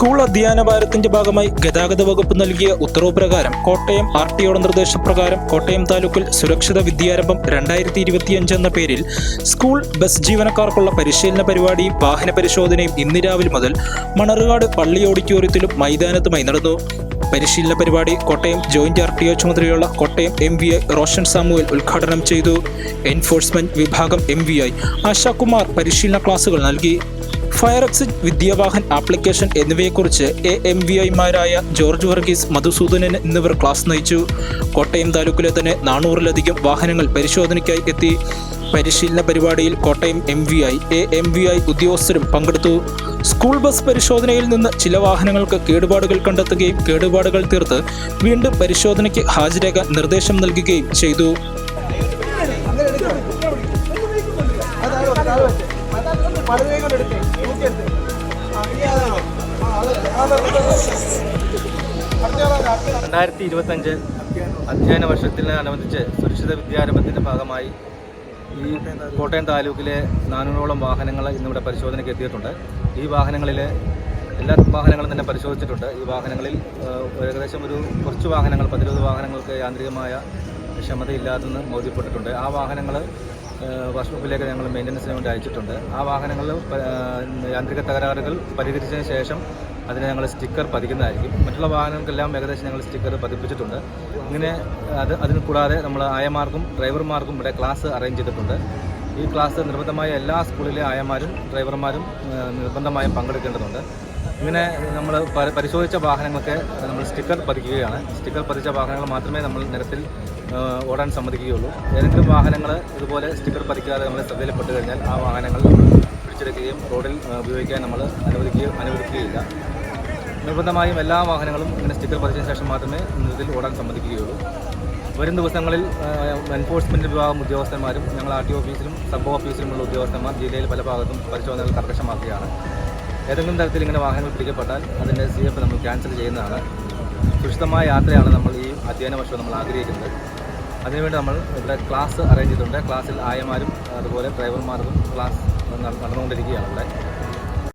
School അധ്യയന ഭാരത്തിന്റെ ഭാഗമായി ഗതാഗത വകുപ്പ് നൽകിയ ഉത്തരവ് പ്രകാരം കോട്ടയം ആർ ടിഒയുടെ നിർദ്ദേശപ്രകാരം കോട്ടയം താലൂക്കിൽ സുരക്ഷിത വിദ്യാരംഭം രണ്ടായിരത്തി ഇരുപത്തിയഞ്ച് എന്ന പേരിൽ സ്കൂൾ ബസ് ജീവനക്കാർക്കുള്ള പരിശീലന പരിപാടിയും വാഹന പരിശോധനയും ഇന്ന് രാവിലെ മുതൽ മണറുകാട് പള്ളി ഓഡിറ്റോറിയത്തിലും മൈതാനത്തുമായി നടന്നു. പരിശീലന പരിപാടി Kottayam joint R T O ചുമതലയുള്ള Kottayam M V I Roshan Samuel ഉദ്ഘാടനം ചെയ്തു. എൻഫോഴ്സ്മെന്റ് വിഭാഗം എം വി ഐ ആശാകുമാർ പരിശീലന ക്ലാസുകൾ നൽകി. ഫയർ എക്സിറ്റ് വിദ്യാവാഹൻ ആപ്ലിക്കേഷൻ എന്നിവയെക്കുറിച്ച് എ എം വി ഐമാരായ ജോർജ് വർഗീസ് മധുസൂദനൻ എന്നിവർ ക്ലാസ് നയിച്ചു. കോട്ടയം താലൂക്കിലെ തന്നെ നാനൂറിലധികം വാഹനങ്ങൾ പരിശോധനയ്ക്കായി എത്തി. പരിശീലന പരിപാടിയിൽ Kottayam M V I A M V I ഉദ്യോഗസ്ഥരും പങ്കെടുത്തു. സ്കൂൾ ബസ് പരിശോധനയിൽ നിന്ന് ചില വാഹനങ്ങൾക്ക് കേടുപാടുകൾ കണ്ടെത്തുകയും കേടുപാടുകൾ തീർത്ത് വീണ്ടും പരിശോധനയ്ക്ക് ഹാജരാകാൻ നിർദ്ദേശം നൽകുകയും ചെയ്തു. രണ്ടായിരത്തി ഇരുപത്തഞ്ച് അധ്യയന വർഷത്തിനനുബന്ധിച്ച് സുരക്ഷിത വിദ്യാരംഭത്തിന്റെ ഭാഗമായി ഈ കോട്ടയം താലൂക്കിലെ നാനൂറോളം വാഹനങ്ങൾ ഇന്നിവിടെ പരിശോധനയ്ക്ക് എത്തിയിട്ടുണ്ട്. ഈ വാഹനങ്ങളിൽ എല്ലാ വാഹനങ്ങളും തന്നെ പരിശോധിച്ചിട്ടുണ്ട്. ഈ വാഹനങ്ങളിൽ ഏകദേശം ഒരു കുറച്ച് വാഹനങ്ങൾ പതിരുപത് വാഹനങ്ങൾക്ക് യാന്ത്രികമായ ക്ഷമതയില്ലാതെന്ന് ബോധ്യപ്പെട്ടിട്ടുണ്ട്. ആ വാഹനങ്ങൾ വർക്ക്ഷോപ്പിലേക്ക് ഞങ്ങൾ മെയിന്റനൻസിന് വേണ്ടി അയച്ചിട്ടുണ്ട്. ആ വാഹനങ്ങളിൽ യാന്ത്രിക തകരാറുകൾ പരിഹരിച്ചതിന് ശേഷം അതിന് ഞങ്ങൾ സ്റ്റിക്കർ പതിക്കുന്നതായിരിക്കും. മറ്റുള്ള വാഹനങ്ങൾക്കെല്ലാം ഏകദേശം ഞങ്ങൾ സ്റ്റിക്കർ പതിപ്പിച്ചിട്ടുണ്ട്. ഇങ്ങനെ അത് അതിന് കൂടാതെ നമ്മൾ ആയമാർക്കും ഡ്രൈവർമാർക്കും ഇവിടെ ക്ലാസ് അറേഞ്ച് ചെയ്തിട്ടുണ്ട്. ഈ ക്ലാസ് നിർബന്ധമായ എല്ലാ സ്കൂളിലെ ആയമാരും ഡ്രൈവർമാരും നിർബന്ധമായും പങ്കെടുക്കേണ്ടതുണ്ട്. ഇങ്ങനെ നമ്മൾ പരിശോധിച്ച വാഹനങ്ങൾക്ക് നമ്മൾ സ്റ്റിക്കർ പതിക്കുകയാണ്. സ്റ്റിക്കർ പതിച്ച വാഹനങ്ങൾ മാത്രമേ നമ്മൾ നിരത്തിൽ ഓടാൻ സമ്മതിക്കുകയുള്ളൂ. ഏതെങ്കിലും വാഹനങ്ങൾ ഇതുപോലെ സ്റ്റിക്കർ പതിക്കാതെ നമ്മൾ ശ്രദ്ധയിൽപ്പെട്ട് കഴിഞ്ഞാൽ ആ വാഹനങ്ങൾ പിടിച്ചെടുക്കുകയും റോഡിൽ ഉപയോഗിക്കാൻ നമ്മൾ അനുവദിക്കുകയും അനുവദിക്കുകയില്ല. നിർബന്ധമായും എല്ലാ വാഹനങ്ങളും ഇങ്ങനെ സ്റ്റിക്കർ പതിച്ചതിന് ശേഷം മാത്രമേ നിരത്തിൽ ഓടാൻ സമ്മതിക്കുകയുള്ളൂ. വരും ദിവസങ്ങളിൽ എൻഫോഴ്സ്മെന്റ് വിഭാഗം ഉദ്യോഗസ്ഥന്മാരും ഞങ്ങൾ ആർ ടി ഓഫീസിലും സബ് ഓഫീസിലുമുള്ള ഉദ്യോഗസ്ഥന്മാർ ജില്ലയിൽ പല ഭാഗത്തും പരിശോധനകൾ കർക്കശമാക്കുകയാണ്. ഏതെങ്കിലും തരത്തിൽ ഇങ്ങനെ വാഹനങ്ങൾ പിടിക്കപ്പെട്ടാൽ അതിന്റെ സി എഫ് നമ്മൾ ക്യാൻസൽ ചെയ്യുന്നതാണ്. സുരക്ഷിതമായ യാത്രയാണ് നമ്മൾ ഈ അധ്യയന വർഷം നമ്മൾ ആഗ്രഹിക്കുന്നത്. അതിനുവേണ്ടി നമ്മൾ ഇവിടെ ക്ലാസ് അറേഞ്ച് ചെയ്തിട്ടുണ്ട്. ക്ലാസ്സിൽ ആയമാരും അതുപോലെ ഡ്രൈവർമാരും ക്ലാസ് നടന്നുകൊണ്ടിരിക്കുകയാണ് ഇവിടെ.